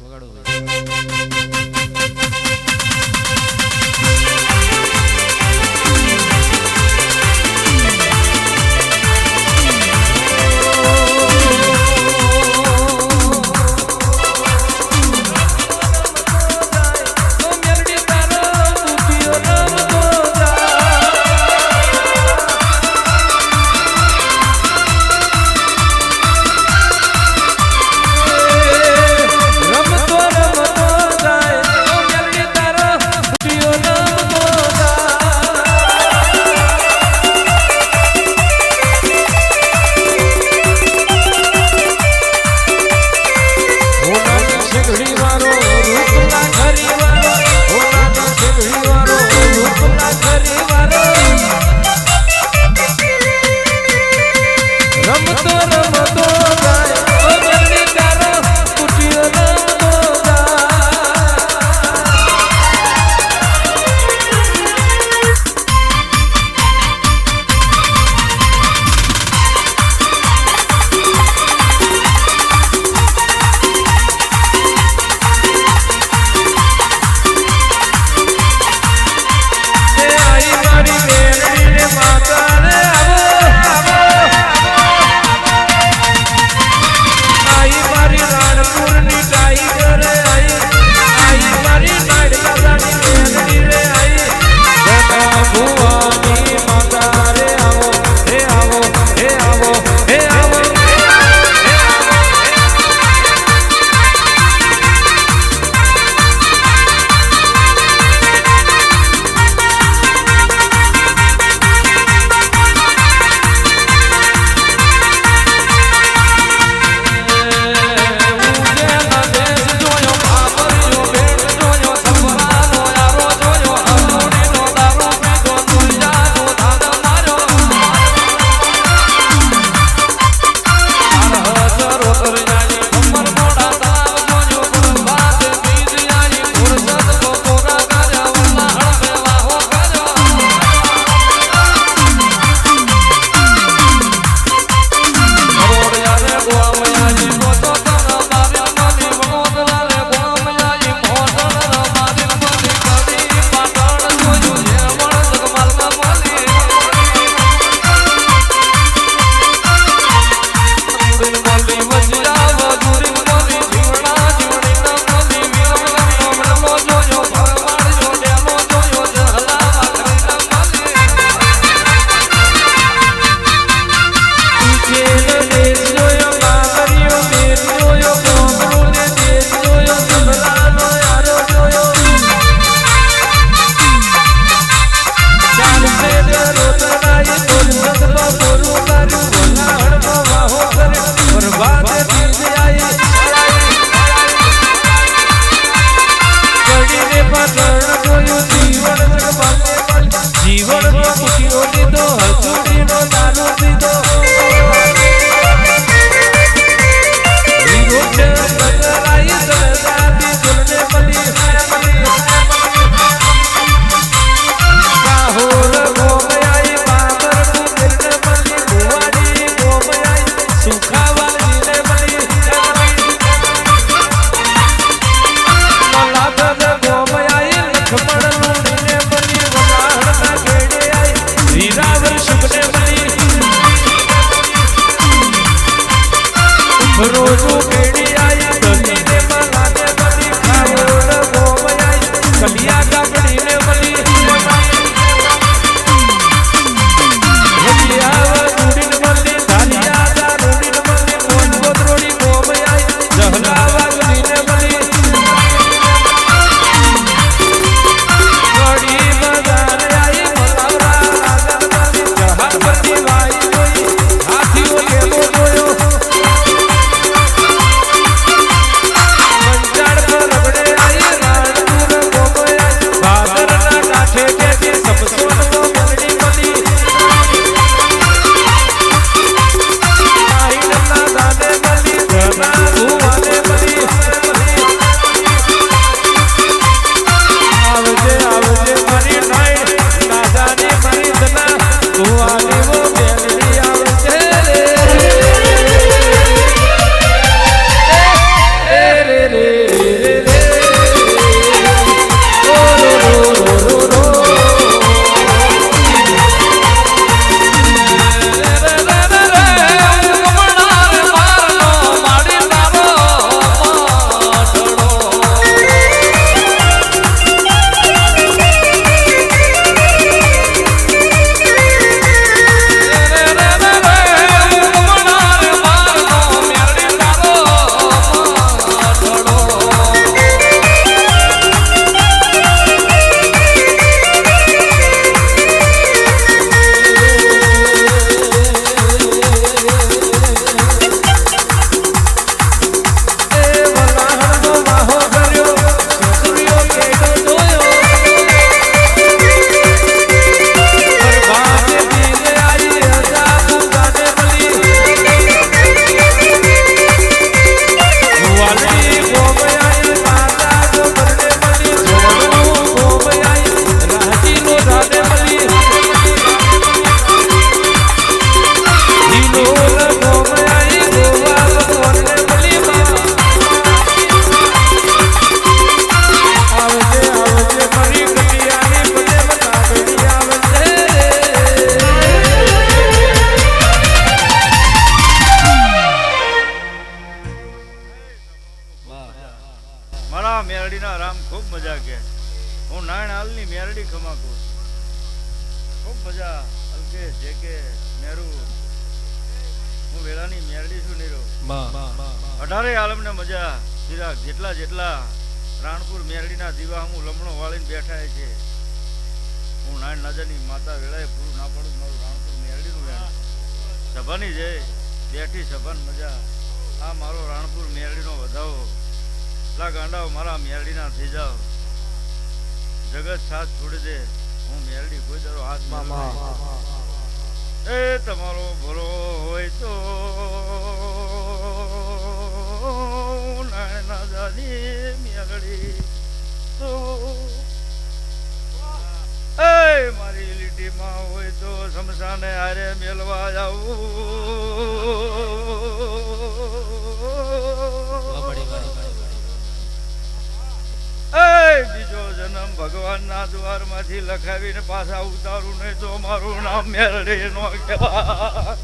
વગાડો મારા મેરડીના રામ ખૂબ મજા કે. હું નારાયણ હાલની મેરડી ખમાકું ખૂબ મજા અલકે જે કે મેરુ. હું વેળાની મેરડી છું નીરો અઢારે આલમને મજા ચિરાગ જેટલા જેટલા રાણપુર મેરડીના દીવા હું લમણો વાળીને બેઠા છે. હું નારાયણ નાજાની માતા વેળાએ પૂરું ના પડું મારું રાણપુર મેરડીનું વેણ. સભાની જય. બેઠી સભાન મજા. આ મારો રાણપુર મેરડીનો વધાવો. લા ગાંડાઓ મારા મેરડીના થઈ જાઓ. જગત સાથ છોડી દે. હું મેરડી કોઈ દાડો હાથમાં એ તમારો ભરો હોય તો નાના દાદી મેરડી તો. એ મારી લીટીમાં હોય તો શમશાને હારે મેલવા જાવું ભગવાનના દ્વારમાંથી લખાવીને પાછા ઉતારું નહીં તો મારું નામ મેળવી નો કહેવાય.